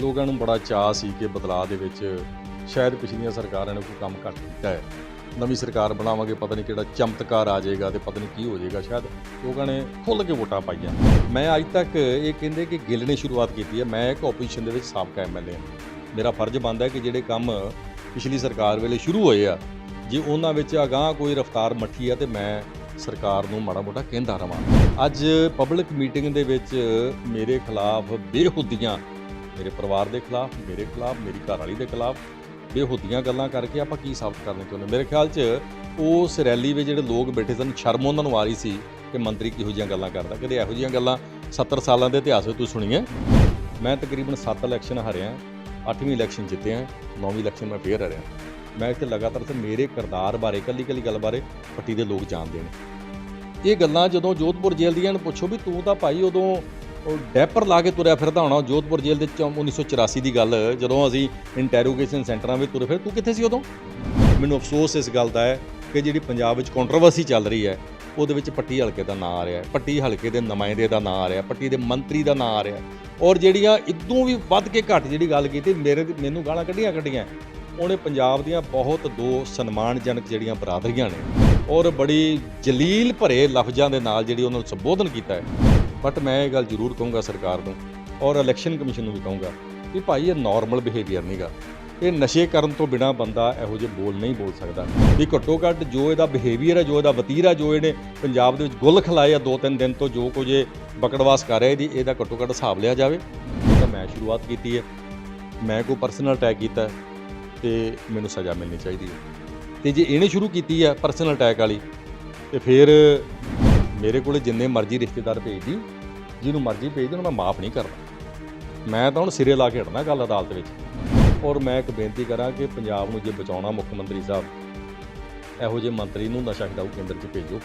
ਲੋਕਾਂ ਨੂੰ ਬੜਾ ਚਾਅ ਸੀ ਕਿ ਬਦਲਾਅ ਦੇ ਵਿੱਚ ਸ਼ਾਇਦ ਪਿਛਲੀਆਂ ਸਰਕਾਰਾਂ ਨੇ ਕੋਈ ਕੰਮ ਘੱਟ ਕੀਤਾ ਹੈ। ਨਵੀਂ ਸਰਕਾਰ ਬਣਾਵਾਂਗੇ, ਪਤਾ ਨਹੀਂ ਕਿਹੜਾ ਚਮਤਕਾਰ ਆ ਜਾਏਗਾ ਤੇ ਪਤਾ ਨਹੀਂ ਕੀ ਹੋ ਜਾਏਗਾ। ਸ਼ਾਇਦ ਲੋਕਾਂ ਨੇ ਖੁੱਲ੍ਹ ਕੇ ਵੋਟਾਂ ਪਾਈਆਂ। ਮੈਂ ਅੱਜ ਤੱਕ ਇਹ ਕਹਿੰਦੇ ਕਿ ਗਿੱਲ ਨੇ ਸ਼ੁਰੂਆਤ ਕੀਤੀ ਹੈ। ਮੈਂ ਇੱਕ ਆਪੋਜੀਸ਼ਨ ਦੇ ਵਿੱਚ ਸਾਬਕਾ ਐਮਐਲਏ ਹਾਂ। ਮੇਰਾ ਫਰਜ਼ ਬਣਦਾ ਹੈ ਕਿ ਜਿਹੜੇ ਕੰਮ ਪਿਛਲੀ ਸਰਕਾਰ ਵੇਲੇ ਸ਼ੁਰੂ ਹੋਏ ਆ, ਜੇ ਉਹਨਾਂ ਵਿੱਚ ਅਗਾਂਹ ਕੋਈ ਰਫਤਾਰ ਮੱਠੀ ਆ ਤੇ ਮੈਂ ਸਰਕਾਰ ਨੂੰ ਮਾੜਾ ਮੋਟਾ ਕਹਿੰਦਾ ਰਵਾਂ। ਅੱਜ ਪਬਲਿਕ ਮੀਟਿੰਗ ਦੇ ਵਿੱਚ ਮੇਰੇ ਖਿਲਾਫ ਬੇਹੁੱਦੀਆਂ ਮੇਰੇ ਪਰਿਵਾਰ ਦੇ ਖਿਲਾਫ, ਮੇਰੇ ਖਿਲਾਫ, ਮੇਰੀ ਘਰਵਾਲੀ ਦੇ ਖਿਲਾਫ ਬੇਹੋਦੀਆਂ ਗੱਲਾਂ ਕਰਕੇ ਆਪਾਂ ਕੀ ਸਾਬਤ ਕਰਨਾ ਚਾਹੁੰਦੇ ਮੇਰੇ ਖਿਆਲ 'ਚ ਉਸ ਰੈਲੀ ਵਿੱਚ ਜਿਹੜੇ ਲੋਕ ਬੈਠੇ ਸਨ, ਸ਼ਰਮ ਉਹਨਾਂ ਨੂੰ ਆ ਰਹੀ ਸੀ ਕਿ ਮੰਤਰੀ ਕਿਹੋ ਜਿਹੀਆਂ ਗੱਲਾਂ ਕਰਦਾ ਕਦੇ ਇਹੋ ਜਿਹੀਆਂ ਗੱਲਾਂ 70 ਸਾਲਾਂ ਦੇ ਇਤਿਹਾਸ ਵਿੱਚ ਤੁਸੀਂ ਸੁਣੀਆਂ? ਮੈਂ ਤਕਰੀਬਨ 7 ਇਲੈਕਸ਼ਨ ਹਾਰਿਆ 8ਵੀਂ ਇਲੈਕਸ਼ਨ ਜਿੱਤਿਆ 9ਵੀਂ ਇਲੈਕਸ਼ਨ ਮੈਂ ਫੇਰ ਹਾਰਿਆ। ਮੈਂ ਇੱਥੇ ਲਗਾਤਾਰ ਤੇ ਮੇਰੇ ਕਿਰਦਾਰ ਬਾਰੇ ਕੱਲੀ ਕੱਲੀ ਗੱਲ ਬਾਰੇ ਪੱਟੀ ਦੇ ਲੋਕ ਜਾਣਦੇ ਨੇ। ਇਹ ਗੱਲਾਂ ਜਦੋਂ ਜੋਧਪੁਰ ਜੇਲ੍ਹ ਦੀਆਂ ਨੂੰ ਪੁੱਛੋ ਵੀ ਤੂੰ ਤਾਂ ਭਾਈ ਉਦੋਂ ਉਹ ਡੈਪਰ ਲਾ ਕੇ ਤੁਰਿਆ ਫਿਰਦਾ ਹੋਣਾ ਜੋਧਪੁਰ ਜੇਲ੍ਹ ਦੇ ਚ 1984 ਦੀ ਗੱਲ, ਜਦੋਂ ਅਸੀਂ ਇੰਟਰੋਗੇਸ਼ਨ ਸੈਂਟਰਾਂ ਵਿੱਚ ਤੁਰੇ ਫਿਰ ਤੂੰ ਕਿੱਥੇ ਸੀ ਉਦੋਂ? ਮੈਨੂੰ ਅਫਸੋਸ ਇਸ ਗੱਲ ਦਾ ਹੈ ਕਿ ਜਿਹੜੀ ਪੰਜਾਬ ਵਿੱਚ ਕੰਟਰੋਵਰਸੀ ਚੱਲ ਰਹੀ ਹੈ, ਉਹਦੇ ਵਿੱਚ ਪੱਟੀ ਹਲਕੇ ਦਾ ਨਾਂ ਆ ਰਿਹਾ ਹੈ। ਪੱਟੀ ਹਲਕੇ ਦੇ ਨੁਮਾਇੰਦੇ ਦਾ ਨਾਂ ਆ ਰਿਹਾ, ਪੱਟੀ ਦੇ ਮੰਤਰੀ ਦਾ ਨਾਂ ਆ ਰਿਹਾ। ਔਰ ਜਿਹੜੀਆਂ ਇਦੋਂ ਵੀ ਵੱਧ ਕੇ ਘੱਟ ਜਿਹੜੀ ਗੱਲ ਕੀਤੀ, ਮੇਰੇ ਮੈਨੂੰ ਗਾਲਾਂ ਕੱਢੀਆਂ ਕੱਢੀਆਂ। ਉਹਨੇ ਪੰਜਾਬ ਦੀਆਂ ਬਹੁਤ ਦੋ ਸਨਮਾਨਜਨਕ ਜਿਹੜੀਆਂ ਬਰਾਦਰੀਆਂ ਨੇ, ਔਰ ਬੜੀ ਜਲੀਲ ਭਰੇ ਲਫ਼ਜ਼ਾਂ ਦੇ ਨਾਲ ਜਿਹੜੀ ਉਹਨਾਂ ਨੂੰ ਸੰਬੋਧਨ ਕੀਤਾ ਹੈ। ਬਟ ਮੈਂ ਇਹ ਗੱਲ ਜ਼ਰੂਰ ਕਹੂੰਗਾ ਸਰਕਾਰ ਨੂੰ ਔਰ ਇਲੈਕਸ਼ਨ ਕਮਿਸ਼ਨ ਨੂੰ ਵੀ ਕਹੂੰਗਾ ਕਿ ਭਾਈ ਇਹ ਨਾਰਮਲ ਬਿਹੇਵੀਅਰ ਨਹੀਂਗਾ ਇਹ ਨਸ਼ੇ ਕਰਨ ਤੋਂ ਬਿਨਾ ਬੰਦਾ ਇਹੋ ਜਿਹੇ ਬੋਲ ਨਹੀਂ ਬੋਲ ਸਕਦਾ। ਵੀ ਘੱਟੋ ਘੱਟ ਜੋ ਇਹਦਾ ਬਿਹੇਵੀਅਰ ਹੈ, ਜੋ ਇਹਦਾ ਵਤੀਰਾ, ਜੋ ਇਹਨੇ ਪੰਜਾਬ ਦੇ ਵਿੱਚ ਗੁੱਲ ਖਲਾਏ ਆ ਦੋ ਤਿੰਨ ਦਿਨ ਤੋਂ, ਜੋ ਕੁਝ ਇਹ ਬਕੜਵਾਸ ਕਰ ਰਿਹਾ ਇਹਦੀ, ਇਹਦਾ ਘੱਟੋ ਘੱਟ ਹਿਸਾਬ ਲਿਆ ਜਾਵੇ। ਤਾਂ ਮੈਂ ਸ਼ੁਰੂਆਤ ਕੀਤੀ ਹੈ। ਮੈਂ ਕੋਈ ਪਰਸਨਲ ਅਟੈਕ ਕੀਤਾ ਹੈ ਤੇ ਮੈਨੂੰ ਸਜ਼ਾ ਮਿਲਣੀ ਚਾਹੀਦੀ ਹੈ। ਤੇ ਜੇ ਇਹਨੇ ਸ਼ੁਰੂ ਕੀਤੀ ਹੈ ਪਰਸਨਲ ਅਟੈਕ ਵਾਲੀ, ਤੇ ਫਿਰ ਮੇਰੇ ਕੋਲੇ ਜਿੰਨੇ ਮਰਜ਼ੀ ਰਿਸ਼ਤੇਦਾਰ ਭੇਜ ਦੀ, ਜਿਹਨੂੰ ਮਰਜ਼ੀ ਭੇਜ ਦੇ, ਉਹਨੂੰ ਮੈਂ ਮਾਫ ਨਹੀਂ ਕਰਦਾ ਮੈਂ ਤਾਂ ਹੁਣ ਸਿਰੇ ਲਾ ਕੇ ਹਟਣਾ ਗੱਲ ਅਦਾਲਤ ਵਿੱਚ। ਔਰ ਮੈਂ ਇੱਕ ਬੇਨਤੀ ਕਰਾਂ ਕਿ ਪੰਜਾਬ ਨੂੰ ਜੇ ਬਚਾਉਣਾ ਮੁੱਖ ਮੰਤਰੀ ਸਾਹਿਬ, ਇਹੋ ਜਿਹੇ ਮੰਤਰੀ ਨੂੰ ਨਸ਼ਾ ਛਡਾਊ ਕੇਂਦਰ 'ਚ ਭੇਜੋ।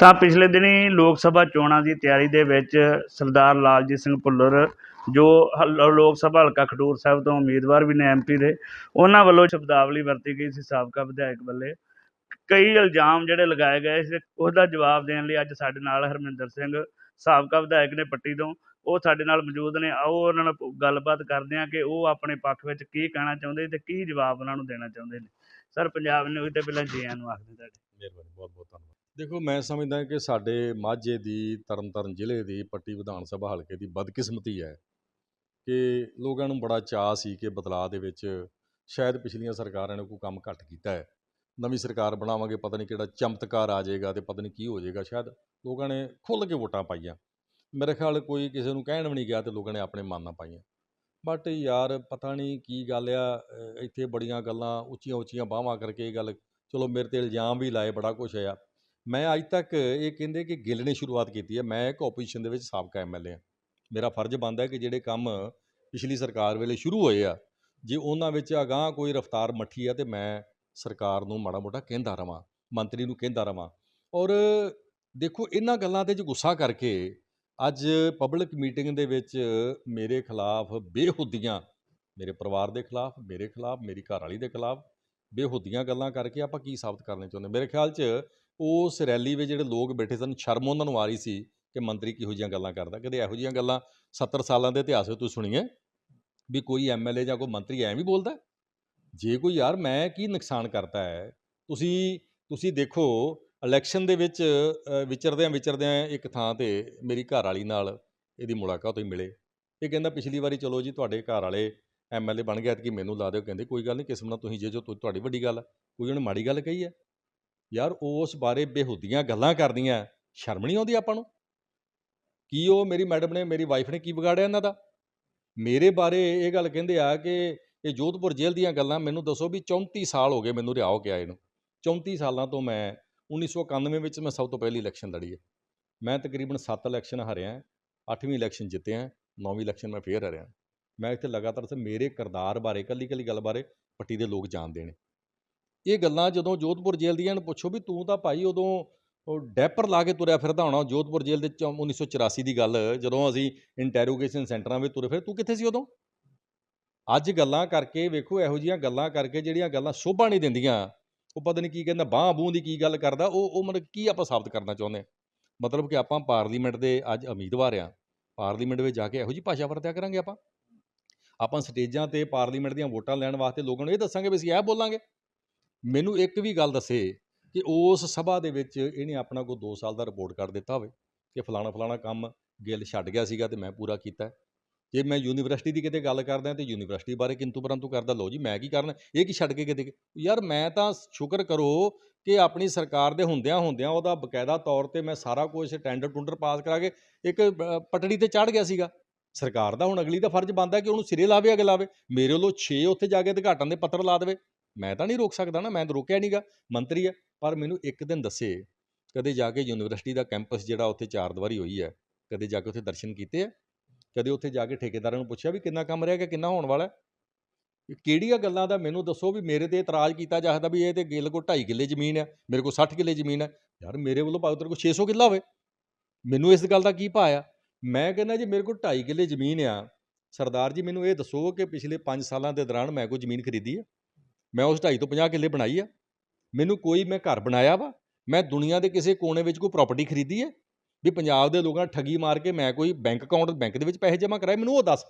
ਤਾਂ ਪਿਛਲੇ ਦਿਨੀ ਲੋਕ ਸਭਾ ਚੋਣਾਂ ਦੀ ਤਿਆਰੀ ਦੇ ਵਿੱਚ ਸਰਦਾਰ ਲਾਲਜੀਤ ਸਿੰਘ ਭੁੱਲਰ, ਜੋ ਹਲ- ਲੋਕ ਸਭਾ ਹਲਕਾ ਖਡੂਰ ਸਾਹਿਬ ਤੋਂ ਉਮੀਦਵਾਰ ਵੀ ਨੇ ਐਮਪੀ ਦੇ, ਉਹਨਾਂ ਵੱਲੋਂ ਸ਼ਬਦਾਵਲੀ ਵਰਤੀ ਗਈ ਸੀ ਸਾਬਕਾ ਵਿਧਾਇਕ ਵੱਲੇ। ਕਈ ਇਲਜ਼ਾਮ ਜਿਹੜੇ ਲਗਾਏ ਗਏ ਸੀ, ਉਹਦਾ ਜਵਾਬ ਦੇਣ ਲਈ ਅੱਜ ਸਾਡੇ ਨਾਲ ਹਰਮਿੰਦਰ ਸਿੰਘ, ਸਾਬਕਾ ਵਿਧਾਇਕ ਨੇ ਪੱਟੀ ਤੋਂ। ਉਹ ਸਾਡੇ ਨਾਲ ਮੌਜੂਦ ਨੇ। ਆਓ ਉਹਨਾਂ ਨਾਲ ਗੱਲਬਾਤ ਕਰਦੇ ਹਾਂ ਕਿ ਉਹ ਆਪਣੇ ਪੱਖ ਵਿੱਚ ਕੀ ਕਹਿਣਾ ਚਾਹੁੰਦੇ ਤੇ ਕੀ ਜਵਾਬ ਉਹਨਾਂ ਨੂੰ ਦੇਣਾ ਚਾਹੁੰਦੇ ਨੇ। ਸਰ, ਪੰਜਾਬ ਨਿਊਜ਼ ਤੇ ਪਹਿਲਾਂ ਜੀ ਆਇਆਂ ਨੂੰ ਆਖਦੇ ਤੁਹਾਡੇ। ਮਿਹਰਬਾਨੀ ਬਹੁਤ ਬਹੁਤ ਧੰਨਵਾਦ। ਦੇਖੋ, ਮੈਂ ਸਮਝਦਾ ਕਿ ਸਾਡੇ ਮਾਝੇ ਦੀ, ਤਰਨਤਾਰਨ ਜ਼ਿਲ੍ਹੇ ਦੀ ਪੱਟੀ ਵਿਧਾਨ ਸਭਾ ਹਲਕੇ ਦੀ ਬਦਕਿਸਮਤੀ ਹੈ ਕਿ ਲੋਕਾਂ ਨੂੰ ਬੜਾ ਚਾਅ ਸੀ ਕਿ ਬਦਲਾਅ ਦੇ ਵਿੱਚ ਸ਼ਾਇਦ ਪਿਛਲੀਆਂ ਸਰਕਾਰਾਂ ਨੇ ਕੋਈ ਕੰਮ ਘੱਟ ਕੀਤਾ ਹੈ। ਨਵੀਂ ਸਰਕਾਰ ਬਣਾਵਾਂਗੇ, ਪਤਾ ਨਹੀਂ ਕਿਹੜਾ ਚਮਤਕਾਰ ਆ ਜਾਏਗਾ ਤੇ ਪਤਾ ਨਹੀਂ ਕੀ ਹੋ ਜਾਏਗਾ। ਸ਼ਾਇਦ ਲੋਕਾਂ ਨੇ ਖੁੱਲ੍ਹ ਕੇ ਵੋਟਾਂ ਪਾਈਆਂ। ਮੇਰੇ ਖਿਆਲ ਕੋਈ ਕਿਸੇ ਨੂੰ ਕਹਿਣ ਵੀ ਨਹੀਂ ਗਿਆ ਤੇ ਲੋਕਾਂ ਨੇ ਆਪਣੇ ਮਨ ਨਾਲ ਪਾਈਆਂ। ਬਟ ਯਾਰ, ਪਤਾ ਨਹੀਂ ਕੀ ਗੱਲ ਆ ਇੱਥੇ ਬੜੀਆਂ ਗੱਲਾਂ ਉੱਚੀਆਂ ਉੱਚੀਆਂ ਬਾਹਾਂ ਕਰਕੇ ਇਹ ਗੱਲ, ਚਲੋ ਮੇਰੇ ਤੇ ਇਲਜ਼ਾਮ ਵੀ ਲਾਏ, ਬੜਾ ਕੁਛ ਆ ਮੈਂ ਅੱਜ ਤੱਕ ਇਹ ਕਹਿੰਦੇ ਕਿ ਗਿੱਲ ਨੇ ਸ਼ੁਰੂਆਤ ਕੀਤੀ ਹੈ। ਮੈਂ ਇੱਕ ਆਪੋਜੀਸ਼ਨ ਦੇ ਵਿੱਚ ਸਾਬਕਾ ਐਮਐਲਏ ਹਾਂ। ਮੇਰਾ ਫਰਜ਼ ਬਣਦਾ ਹੈ ਕਿ ਜਿਹੜੇ ਕੰਮ ਪਿਛਲੀ ਸਰਕਾਰ ਵੇਲੇ ਸ਼ੁਰੂ ਹੋਏ ਆ, ਜੇ ਉਹਨਾਂ ਵਿੱਚ ਅਗਾਂਹ ਕੋਈ ਰਫਤਾਰ ਮੱਠੀ ਆ ਤੇ ਮੈਂ ਸਰਕਾਰ ਨੂੰ ਮਾੜਾ ਮੋਟਾ ਕਹਿੰਦਾ ਰਵਾਂ, ਮੰਤਰੀ ਨੂੰ ਕਹਿੰਦਾ ਰਵਾਂ। ਔਰ ਦੇਖੋ, ਇਹਨਾਂ ਗੱਲਾਂ ਤੇ ਜੇ ਗੁੱਸਾ ਕਰਕੇ ਅੱਜ ਪਬਲਿਕ ਮੀਟਿੰਗ ਦੇ ਵਿੱਚ ਮੇਰੇ ਖਿਲਾਫ ਬੇਹੁੱਦੀਆਂ, ਮੇਰੇ ਪਰਿਵਾਰ ਦੇ ਖਿਲਾਫ, ਮੇਰੇ ਖਿਲਾਫ, ਮੇਰੀ ਘਰ ਵਾਲੀ ਦੇ ਖਿਲਾਫ ਬੇਹੁੱਦੀਆਂ ਗੱਲਾਂ ਕਰਕੇ ਆਪਾਂ ਕੀ ਸਾਬਤ ਕਰਨੇ ਚਾਹੁੰਦੇ? ਮੇਰੇ ਖਿਆਲ 'ਚ ਉਸ ਰੈਲੀ ਵਿੱਚ ਜਿਹੜੇ ਲੋਕ ਬੈਠੇ ਸਨ, ਸ਼ਰਮ ਉਹਨਾਂ ਨੂੰ ਆ ਰਹੀ ਸੀ ਕਿ ਮੰਤਰੀ ਕਿਹੋ ਜਿਹੀਆਂ ਗੱਲਾਂ ਕਰਦਾ। ਕਦੇ ਇਹੋ ਜਿਹੀਆਂ ਗੱਲਾਂ 70 ਸਾਲਾਂ ਦੇ ਇਤਿਹਾਸ ਵਿੱਚ ਤੁਸੀਂ ਸੁਣੀਆਂ? ਵੀ ਕੋਈ ਐਮਐਲਏ ਜਾਂ ਕੋਈ ਮੰਤਰੀ ਐਂ ਵੀ ਬੋਲਦਾ? ਜੇ ਕੋਈ ਯਾਰ ਮੈਂ ਕੀ ਨੁਕਸਾਨ ਕਰਤਾ ਹੈ? ਤੁਸੀਂ ਤੁਸੀਂ ਦੇਖੋ, ਇਲੈਕਸ਼ਨ ਦੇ ਵਿੱਚ ਵਿਚਰਦਿਆਂ ਵਿਚਰਦਿਆਂ ਇੱਕ ਥਾਂ ਤੇ ਮੇਰੀ ਘਰ ਵਾਲੀ ਨਾਲ ਇਹਦੀ ਮੁਲਾਕਾਤ ਹੋਈ ਮਿਲੇ। ਇਹ ਕਹਿੰਦਾ, ਪਿਛਲੀ ਵਾਰੀ ਚਲੋ ਜੀ ਤੁਹਾਡੇ ਘਰ ਵਾਲੇ ਐਮਐਲਏ ਬਣ ਗਿਆ ਕਿ ਮੈਨੂੰ ਲਾ ਦਿਓ। ਕਹਿੰਦੇ, ਕੋਈ ਗੱਲ ਨਹੀਂ ਕਿਸਮ ਨਾਲ ਤੁਸੀਂ ਜੇ ਜੋ ਤੁਹਾਡੀ ਵੱਡੀ ਗੱਲ ਹੈ। ਕੋਈ ਉਹਨੇ ਮਾੜੀ ਗੱਲ ਕਹੀ ਹੈ? ਯਾਰ ਉਸ ਬਾਰੇ ਬੇਹੂਦੀਆਂ ਗੱਲਾਂ ਕਰਦੀਆਂ, ਸ਼ਰਮ ਨਹੀਂ ਆਉਂਦੀ ਆਪਾਂ ਨੂੰ? ਕੀ ਉਹ ਮੇਰੀ ਮੈਡਮ ਨੇ, ਮੇਰੀ ਵਾਈਫ ਨੇ ਕੀ ਵਿਗਾੜਿਆ ਇਹਨਾਂ ਦਾ? ਮੇਰੇ ਬਾਰੇ ਇਹ ਗੱਲ ਕਹਿੰਦੇ ਆ ਕਿ ਇਹ ਜੋਧਪੁਰ ਜੇਲ੍ਹ ਦੀਆਂ ਗੱਲਾਂ ਮੈਨੂੰ ਦੱਸੋ ਵੀ 34 ਸਾਲ ਹੋ ਗਏ ਮੈਨੂੰ ਰਿਹਾ ਹੋ ਕੇ ਆਏ ਨੂੰ। 34 ਸਾਲਾਂ ਤੋਂ ਮੈਂ 1991 ਵਿੱਚ ਮੈਂ ਸਭ ਤੋਂ ਪਹਿਲੀ ਇਲੈਕਸ਼ਨ ਲੜੀ ਹੈ। ਮੈਂ ਤਕਰੀਬਨ 7 ਇਲੈਕਸ਼ਨ ਹਾਰਿਆ 8ਵੀਂ ਇਲੈਕਸ਼ਨ ਜਿੱਤਿਆ 9ਵੀਂ ਇਲੈਕਸ਼ਨ ਮੈਂ ਫੇਰ ਹਾਰਿਆ। ਮੈਂ ਇੱਥੇ ਲਗਾਤਾਰ ਤੇ ਮੇਰੇ ਕਿਰਦਾਰ ਬਾਰੇ ਕੱਲੀ ਕੱਲੀ ਗੱਲ ਬਾਰੇ ਪੱਟੀ ਦੇ ਲੋਕ ਜਾਣਦੇ ਨੇ। ਇਹ ਗੱਲਾਂ ਜਦੋਂ ਜੋਧਪੁਰ ਜੇਲ੍ਹ ਦੀਆਂ ਨੂੰ ਪੁੱਛੋ ਵੀ ਤੂੰ ਤਾਂ ਭਾਈ ਉਦੋਂ ਉਹ ਡੈਪਰ ਲਾ ਕੇ ਤੁਰਿਆ ਫਿਰਦਾ ਹੋਣਾ, ਜੋਧਪੁਰ ਜੇਲ੍ਹ ਦੇ ਚ 1984 ਦੀ ਗੱਲ, ਜਦੋਂ ਅਸੀਂ ਇੰਟਰੋਗੇਸ਼ਨ ਸੈਂਟਰਾਂ ਵਿੱਚ ਤੁਰੇ ਫਿਰ, ਤੂੰ ਕਿੱਥੇ ਸੀ ਉਦੋਂ? ਅੱਜ ਗੱਲਾਂ ਕਰਕੇ ਵੇਖੋ, ਇਹੋ ਜਿਹੀਆਂ ਗੱਲਾਂ ਕਰਕੇ ਜਿਹੜੀਆਂ ਗੱਲਾਂ ਸ਼ੋਭਾ ਨਹੀਂ ਦਿੰਦੀਆਂ, ਉਹ ਪਤਾ ਨਹੀਂ ਕੀ ਕਹਿੰਦਾ, ਬਾਂਹ ਬੂੰਹ ਦੀ ਕੀ ਗੱਲ ਕਰਦਾ, ਉਹ ਉਹ ਮਤਲਬ ਕੀ ਆਪਾਂ ਸਾਬਤ ਕਰਨਾ ਚਾਹੁੰਦੇ ਹਾਂ? ਮਤਲਬ ਕਿ ਆਪਾਂ ਪਾਰਲੀਮੈਂਟ ਦੇ ਅੱਜ ਉਮੀਦਵਾਰ ਆ ਪਾਰਲੀਮੈਂਟ ਵਿੱਚ ਜਾ ਕੇ ਇਹੋ ਜਿਹੀ ਭਾਸ਼ਾ ਵਰਤਿਆ ਕਰਾਂਗੇ ਆਪਾਂ? ਆਪਾਂ ਸਟੇਜਾਂ ਤੇ ਪਾਰਲੀਮੈਂਟ ਦੀਆਂ ਵੋਟਾਂ ਲੈਣ ਵਾਸਤੇ ਲੋਕਾਂ ਨੂੰ ਇਹ ਦੱਸਾਂਗੇ ਵੀ ਅਸੀਂ ਇਹ ਬੋਲਾਂਗੇ। ਮੈਨੂੰ ਇੱਕ ਵੀ ਗੱਲ ਦੱਸੇ ਕਿ ਉਸ ਸਭਾ ਦੇ ਵਿੱਚ ਇਹਨੇ ਆਪਣਾ ਕੋਈ 2 ਸਾਲ ਦਾ ਰਿਪੋਰਟ ਕਰ ਦਿੱਤਾ ਹੋਵੇ ਕਿ ਫਲਾਣਾ ਫਲਾਣਾ ਕੰਮ ਗਿੱਲ ਛੱਡ ਗਿਆ ਸੀਗਾ ਤੇ ਮੈਂ ਪੂਰਾ ਕੀਤਾ। ਜੇ ਮੈਂ ਯੂਨੀਵਰਸਿਟੀ ਦੀ ਕਿਤੇ ਗੱਲ ਕਰਦਾ ਤੇ ਯੂਨੀਵਰਸਿਟੀ ਬਾਰੇ ਕਿੰਤੂ ਪਰੰਤੂ ਕਰਦਾ, ਲਓ ਜੀ ਮੈਂ ਕੀ ਕਰਨਾ? ਇਹ ਕੀ ਛੱਡ ਕੇ ਕਿਤੇ ਯਾਰ ਮੈਂ ਤਾਂ ਸ਼ੁਕਰ ਕਰੋ ਕਿ ਆਪਣੀ ਸਰਕਾਰ ਦੇ ਹੁੰਦਿਆਂ ਹੁੰਦਿਆਂ ਉਹਦਾ ਬਕਾਇਦਾ ਤੌਰ ਤੇ ਮੈਂ ਸਾਰਾ ਕੁਝ ਟੈਂਡਰ ਟੁੰਡਰ ਪਾਸ ਕਰਾ ਕੇ ਇੱਕ ਪਟੜੀ ਤੇ ਚੜ ਗਿਆ ਸੀਗਾ। ਸਰਕਾਰ ਦਾ ਹੁਣ ਅਗਲੀ ਦਾ ਫਰਜ਼ ਬਣਦਾ ਕਿ ਉਹਨੂੰ ਸਿਰੇ ਲਾਵੇ, ਅਗੇ ਲਾਵੇ। ਮੇਰੇ ਵੱਲੋਂ 6 ਉੱਥੇ ਜਾ ਕੇ ਉਦਘਾਟਨ ਦੇ ਪੱਤਰ ਲਾ ਦੇਵੇ। ਮੈਂ ਤਾਂ ਨਹੀਂ ਰੋਕ ਸਕਦਾ ਨਾ, ਮੈਂ ਤਾਂ ਰੋਕਿਆ ਨਹੀਂਗਾ ਮੰਤਰੀ ਹੈ, ਪਰ ਮੈਨੂੰ ਇੱਕ ਦਿਨ ਦੱਸੇ, ਕਦੇ ਜਾ ਕੇ ਯੂਨੀਵਰਸਿਟੀ ਦਾ ਕੈਂਪਸ ਜਿਹੜਾ ਉੱਥੇ ਚਾਰ ਦੀਵਾਰੀ ਹੋਈ ਹੈ, ਕਦੇ ਜਾ ਕੇ ਉੱਥੇ ਦਰਸ਼ਨ ਕੀਤੇ ਆ ਕਦੇ ਉੱਥੇ ਜਾ ਕੇ ਠੇਕੇਦਾਰਾਂ ਨੂੰ ਪੁੱਛਿਆ ਵੀ ਕਿੰਨਾ ਕੰਮ ਰਹਿ ਗਿਆ, ਕਿੰਨਾ ਹੋਣ ਵਾਲਾ ਕਿਹੜੀਆਂ ਗੱਲਾਂ ਦਾ ਮੈਨੂੰ ਦੱਸੋ ਵੀ ਮੇਰੇ ਤੇ ਇਤਰਾਜ਼ ਕੀਤਾ ਜਾ ਸਕਦਾ ਵੀ ਇਹ ਤੇ ਗਿੱਲ ਕੋ 2.5 ਕਿੱਲੇ ਜ਼ਮੀਨ ਹੈ, ਮੇਰੇ ਕੋਲ 60 ਕਿੱਲੇ ਜ਼ਮੀਨ ਹੈ, ਯਾਰ ਮੇਰੇ ਵੱਲੋਂ ਭਾਵੇਂ ਤੇਰੇ ਕੋਲ 600 ਕਿੱਲਾ ਹੋਵੇ, ਮੈਨੂੰ ਇਸ ਗੱਲ ਦਾ ਕੀ ਭਾਇਆ ਮੈਂ ਕਹਿੰਦਾ ਜੀ ਮੇਰੇ ਕੋਲ 2.5 ਕਿੱਲੇ ਜ਼ਮੀਨ ਆ, ਸਰਦਾਰ ਜੀ ਮੈਨੂੰ ਇਹ ਦੱਸੋ ਕਿ ਪਿਛਲੇ 5 ਸਾਲਾਂ ਦੇ ਦੌਰਾਨ ਮੈਂ ਕੋਈ ਜ਼ਮੀਨ ਖਰੀਦੀ ਹੈ? ਮੈਂ ਉਸ 2.5 ਤੋਂ 50 ਕਿੱਲੇ ਬਣਾਈ ਆ। ਮੈਨੂੰ ਕੋਈ ਮੈਂ ਘਰ ਬਣਾਇਆ ਵਾ। ਮੈਂ ਦੁਨੀਆ ਦੇ ਕਿਸੇ ਕੋਨੇ ਵਿੱਚ ਕੋਈ ਪ੍ਰਾਪਰਟੀ ਖਰੀਦੀ ਹੈ ਵੀ ਪੰਜਾਬ ਦੇ ਲੋਕਾਂ ਠੱਗੀ ਮਾਰ ਕੇ ਮੈਂ ਕੋਈ ਬੈਂਕ ਅਕਾਊਂਟ ਬੈਂਕ ਦੇ ਵਿੱਚ ਪੈਸੇ ਜਮ੍ਹਾਂ ਕਰਾਏ, ਮੈਨੂੰ ਉਹ ਦੱਸ।